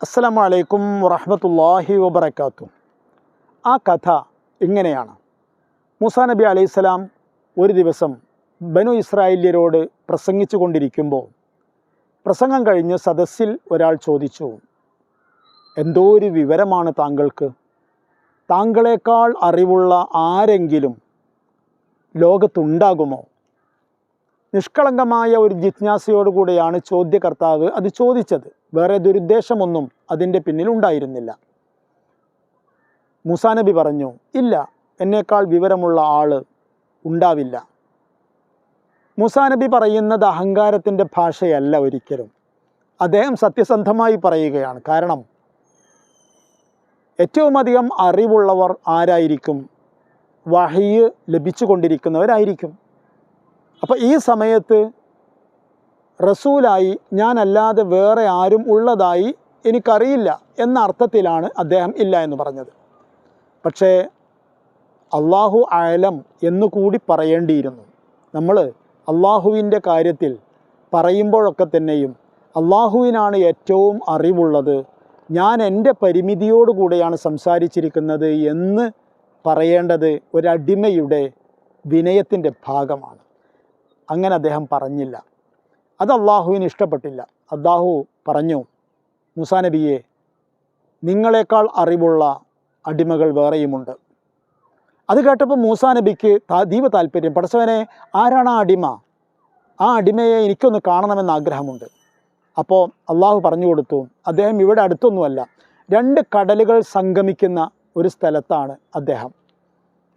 അസ്സലാമു അലൈക്കും വറഹമത്തല്ലാഹി വബർക്കാത്തു ആ കഥ ഇങ്ങനെയാണ്. മൂസാ നബി അലൈഹിസ്സലാം ഒരു ദിവസം ബനു ഇസ്രായേല്യരോട് പ്രസംഗിച്ചു കൊണ്ടിരിക്കുമ്പോൾ പ്രസംഗം കഴിഞ്ഞ് സദസ്സിൽ ഒരാൾ ചോദിച്ചു എന്തോ ഒരു വിവരമാണ് താങ്കൾക്ക്? താങ്കളെക്കാൾ അറിവുള്ള ആരെങ്കിലും ലോകത്തുണ്ടാകുമോ? നിഷ്കളങ്കമായ ഒരു ജിജ്ഞാസയോടുകൂടെയാണ് ചോദ്യകർത്താവ് അത് ചോദിച്ചത്. വേറെ ദുരുദ്ദേശമൊന്നും അതിന്റെ പിന്നിൽ ഉണ്ടായിരുന്നില്ല. മുസാനബി പറഞ്ഞു ഇല്ല എന്നേക്കാൾ വിവരമുള്ള ആൾ ഉണ്ടാവില്ല. മുസാനബി പറയുന്നത് അഹങ്കാരത്തിന്റെ ഭാഷയല്ല ഒരിക്കലും. അദ്ദേഹം സത്യസന്ധമായി പറയുകയാണ്. കാരണം ഏറ്റവും അധികം അറിവുള്ളവർ ആരായിരിക്കും? വഹിയ് ലഭിച്ചുകൊണ്ടിരിക്കുന്നവരായിരിക്കും. അപ്പോൾ ഈ സമയത്ത് റസൂലായി ഞാനല്ലാതെ വേറെ ആരും ഉള്ളതായി എനിക്കറിയില്ല എന്ന അർത്ഥത്തിലാണ് അദ്ദേഹം ഇല്ല എന്ന് പറഞ്ഞത്. പക്ഷേ അള്ളാഹു ആലം എന്നു കൂടി പറയേണ്ടിയിരുന്നു. നമ്മൾ അള്ളാഹുവിന്റെ കാര്യത്തിൽ പറയുമ്പോഴൊക്കെ തന്നെയും അള്ളാഹുവിനാണ് ഏറ്റവും അറിവുള്ളത്. ഞാൻ എന്റെ പരിമിതിയോടുകൂടെയാണ് സംസാരിച്ചിരിക്കുന്നത് എന്ന് പറയേണ്ടത് ഒരടിമയുടെ വിനയത്തിന്റെ ഭാഗമാണ്. അങ്ങനെ അദ്ദേഹം പറഞ്ഞില്ല. അത് അള്ളാഹുവിന് ഇഷ്ടപ്പെട്ടില്ല. അള്ളാഹു പറഞ്ഞു മുസാ നബിയെ നിങ്ങളെക്കാൾ അറിവുള്ള അടിമകൾ വേറെയുമുണ്ട്. അത് കേട്ടപ്പോൾ മൂസാ നബിക്ക് ദീപ താല്പര്യം. പടച്ചവനെ ആരാണ് ആ അടിമ? ആ അടിമയെ എനിക്കൊന്ന് കാണണമെന്ന് ആഗ്രഹമുണ്ട്. അപ്പോൾ അള്ളാഹു പറഞ്ഞു കൊടുത്തു അദ്ദേഹം ഇവിടെ അടുത്തൊന്നുമല്ല. രണ്ട് കടലുകൾ സംഗമിക്കുന്ന ഒരു സ്ഥലത്താണ് അദ്ദേഹം.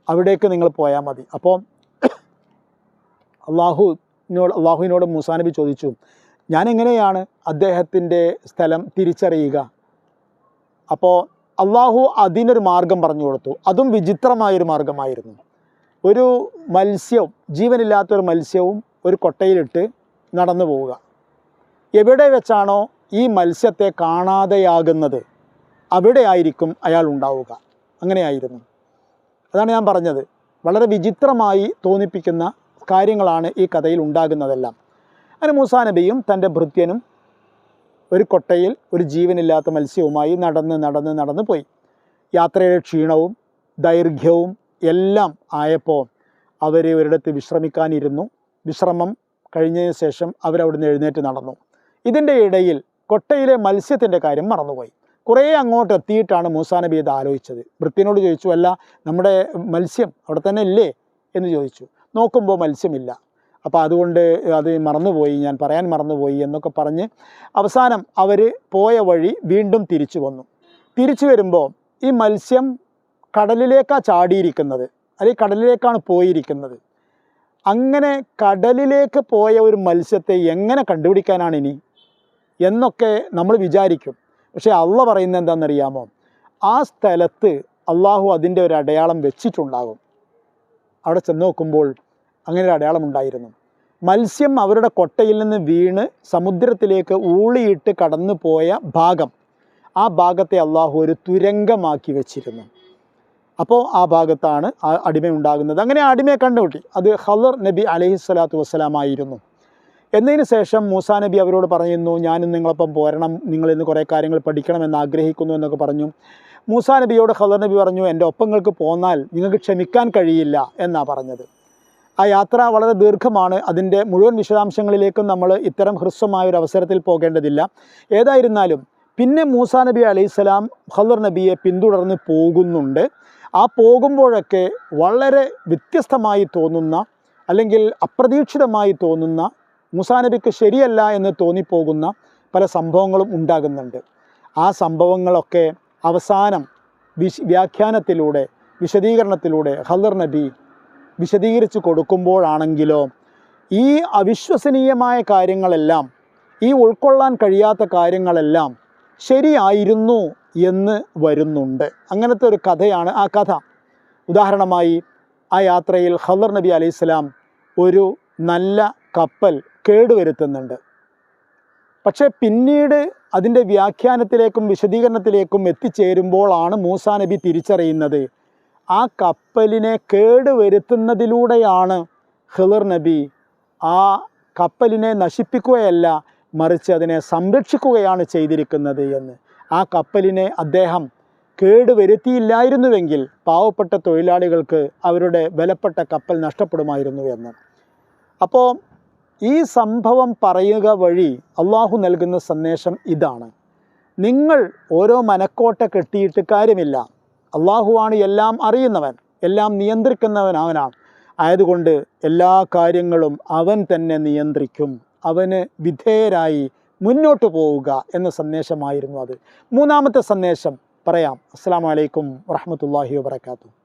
അവിടേക്ക് നിങ്ങൾ പോയാൽ മതി. അപ്പോൾ അള്ളാഹുവിനോട് അള്ളാഹുവിനോട് മൂസാ നബി ചോദിച്ചു ഞാൻ എങ്ങനെയാണ് അദ്ദേഹത്തിന്റെ സ്ഥലം തിരിച്ചറിയുക? അപ്പോൾ അള്ളാഹു അതിനൊരു മാർഗം പറഞ്ഞു കൊടുത്തു. അതും വിചിത്രമായൊരു മാർഗമായിരുന്നു. ഒരു മത്സ്യവും ജീവനില്ലാത്തൊരു മത്സ്യവും ഒരു കൊട്ടയിലിട്ട് നടന്നു പോവുക. എവിടെ വെച്ചാണോ ഈ മത്സ്യത്തെ കാണാതെയാകുന്നത് അവിടെ ആയിരിക്കും അയാൾ ഉണ്ടാവുക. അങ്ങനെയായിരുന്നു. അതാണ് ഞാൻ പറഞ്ഞത്. വളരെ വിചിത്രമായി തോന്നിപ്പിക്കുന്ന കാര്യങ്ങളാണ് ഈ കഥയിൽ ഉണ്ടാകുന്നതെല്ലാം. അങ്ങനെ മൂസാ നബിയും തന്റെ ഭൃത്യനും ഒരു കൊട്ടയിൽ ഒരു ജീവനില്ലാത്ത മത്സ്യവുമായി നടന്ന് നടന്ന് നടന്ന് പോയി. യാത്രയുടെ ക്ഷീണവും ദൈർഘ്യവും എല്ലാം ആയപ്പോൾ അവർ ഒരിടത്ത് വിശ്രമിക്കാനിരുന്നു. വിശ്രമം കഴിഞ്ഞതിന് ശേഷം അവരവിടുന്ന് എഴുന്നേറ്റ് നടന്നു. ഇതിന്റെ ഇടയിൽ കൊട്ടയിലെ മത്സ്യത്തിന്റെ കാര്യം മറന്നുപോയി. കുറേ അങ്ങോട്ട് എത്തിയിട്ടാണ് മൂസാ നബി ഇത് ആലോചിച്ചത്. വൃത്തിനോട് ചോദിച്ചു അല്ല നമ്മുടെ മത്സ്യം അവിടെ തന്നെ ഇല്ലേ? എന്ന് ചോദിച്ചു. നോക്കുമ്പോൾ മത്സ്യമില്ല. അപ്പോൾ അതുകൊണ്ട് അത് മറന്നുപോയി ഞാൻ പറയാൻ മറന്നുപോയി എന്നൊക്കെ പറഞ്ഞ് അവസാനം അവർ പോയ വഴി വീണ്ടും തിരിച്ചു വന്നു. തിരിച്ചു വരുമ്പോൾ ഈ മത്സ്യം കടലിലേക്കാണ് ചാടിയിരിക്കുന്നത്. അല്ലെങ്കിൽ കടലിലേക്കാണ് പോയിരിക്കുന്നത്. അങ്ങനെ കടലിലേക്ക് പോയ ഒരു മത്സ്യത്തെ എങ്ങനെ കണ്ടുപിടിക്കാനാണ് ഇനി? എന്നൊക്കെ നമ്മൾ വിചാരിക്കും. പക്ഷേ അള്ള പറയുന്നത് എന്താണെന്നറിയാമോ? ആ സ്ഥലത്ത് അള്ളാഹു അതിന്റെ ഒരു അടയാളം വെച്ചിട്ടുണ്ടാകും. അവിടെ ചെന്ന് നോക്കുമ്പോൾ അങ്ങനെ ഒരു അടയാളം ഉണ്ടായിരുന്നു. മത്സ്യം അവരുടെ കൊട്ടയിൽ നിന്ന് വീണ് സമുദ്രത്തിലേക്ക് ഊളിയിട്ട് കടന്നു പോയ ഭാഗം ആ ഭാഗത്തെ അള്ളാഹു ഒരു തുരങ്കമാക്കി വെച്ചിരുന്നു. അപ്പോൾ ആ ഭാഗത്താണ് ആ അടിമ ഉണ്ടാകുന്നത്. അങ്ങനെ ആ അടിമയെ കണ്ടുകൂട്ടി അത് ഹലർ നബി അലഹി സ്വലാത്തു വസ്സലാമായിരുന്നു എന്നതിന് ശേഷം മൂസാ നബി അവരോട് പറയുന്നു ഞാനും നിങ്ങളൊപ്പം പോരണം. നിങ്ങളിന്ന് കുറേ കാര്യങ്ങൾ പഠിക്കണമെന്ന് ആഗ്രഹിക്കുന്നു എന്നൊക്കെ പറഞ്ഞു. മൂസാ നബിയോട് ഹലർ നബി പറഞ്ഞു എന്റെ ഒപ്പങ്ങൾക്ക് പോന്നാൽ നിങ്ങൾക്ക് ക്ഷമിക്കാൻ കഴിയില്ല എന്നാണ് പറഞ്ഞത്. ആ യാത്ര വളരെ ദീർഘമാണ്. അതിന്റെ മുഴുവൻ വിശദാംശങ്ങളിലേക്കും നമ്മൾ ഇത്തരം ഹ്രസ്വമായ ഒരു അവസരത്തിൽ പോകേണ്ടതില്ല. ഏതായിരുന്നാലും പിന്നെ മൂസാ നബി അലൈഹിസ്സലാം ഖദർ നബിയെ പിന്തുടർന്ന് പോകുന്നുണ്ട്. ആ പോകുമ്പോഴൊക്കെ വളരെ വ്യത്യസ്തമായി തോന്നുന്ന അല്ലെങ്കിൽ അപ്രതീക്ഷിതമായി തോന്നുന്ന മൂസാ നബിക്ക് ശരിയല്ല എന്ന് തോന്നിപ്പോകുന്ന പല സംഭവങ്ങളും ഉണ്ടാകുന്നുണ്ട്. ആ സംഭവങ്ങളൊക്കെ അവസാനം വിശ് വ്യാഖ്യാനത്തിലൂടെ വിശദീകരണത്തിലൂടെ ഹദർ നബി വിശദീകരിച്ച് കൊടുക്കുമ്പോഴാണെങ്കിലോ ഈ അവിശ്വസനീയമായ കാര്യങ്ങളെല്ലാം ഈ ഉൾക്കൊള്ളാൻ കഴിയാത്ത കാര്യങ്ങളെല്ലാം ശരിയായിരുന്നു എന്ന് വരുന്നുണ്ട്. അങ്ങനത്തെ ഒരു കഥയാണ് ആ കഥ. ഉദാഹരണമായി ആ യാത്രയിൽ ഖദർ നബി അലൈഹി സ്വലാം ഒരു നല്ല കപ്പൽ കേടുവരുത്തുന്നുണ്ട്. പക്ഷേ പിന്നീട് അതിന്റെ വ്യാഖ്യാനത്തിലേക്കും വിശദീകരണത്തിലേക്കും എത്തിച്ചേരുമ്പോഴാണ് മൂസാ നബി തിരിച്ചറിയുന്നത്. ആ കപ്പലിനെ കേടുവരുത്തുന്നതിലൂടെയാണ് ഖിളർ നബി ആ കപ്പലിനെ നശിപ്പിക്കുകയല്ല മറിച്ച് അതിനെ സംരക്ഷിക്കുകയാണ് ചെയ്തിരിക്കുന്നത് എന്ന്. ആ കപ്പലിനെ അദ്ദേഹം കേടുവരുത്തിയില്ലായിരുന്നുവെങ്കിൽ പാവപ്പെട്ട തൊഴിലാളികൾക്ക് അവരുടെ വിലപ്പെട്ട കപ്പൽ നഷ്ടപ്പെടുമായിരുന്നു എന്ന്. അപ്പോൾ ഈ സംഭവം പറയുക വഴി അള്ളാഹു നൽകുന്ന സന്ദേശം ഇതാണ്. നിങ്ങൾ ഓരോ മനക്കോട്ട കെട്ടിയിട്ട് കാര്യമില്ല. അള്ളാഹുവാണ് എല്ലാം അറിയുന്നവൻ എല്ലാം നിയന്ത്രിക്കുന്നവൻ അവനാണ്. ആയതുകൊണ്ട് എല്ലാ കാര്യങ്ങളും അവൻ തന്നെ നിയന്ത്രിക്കും. അവന് വിധേയരായി മുന്നോട്ട് പോവുക എന്ന സന്ദേശമായിരുന്നു അത്. മൂന്നാമത്തെ സന്ദേശം പറയാം. അസ്സാം വലൈക്കും വറഹമത്തല്ലാഹി വാബർക്കാത്തു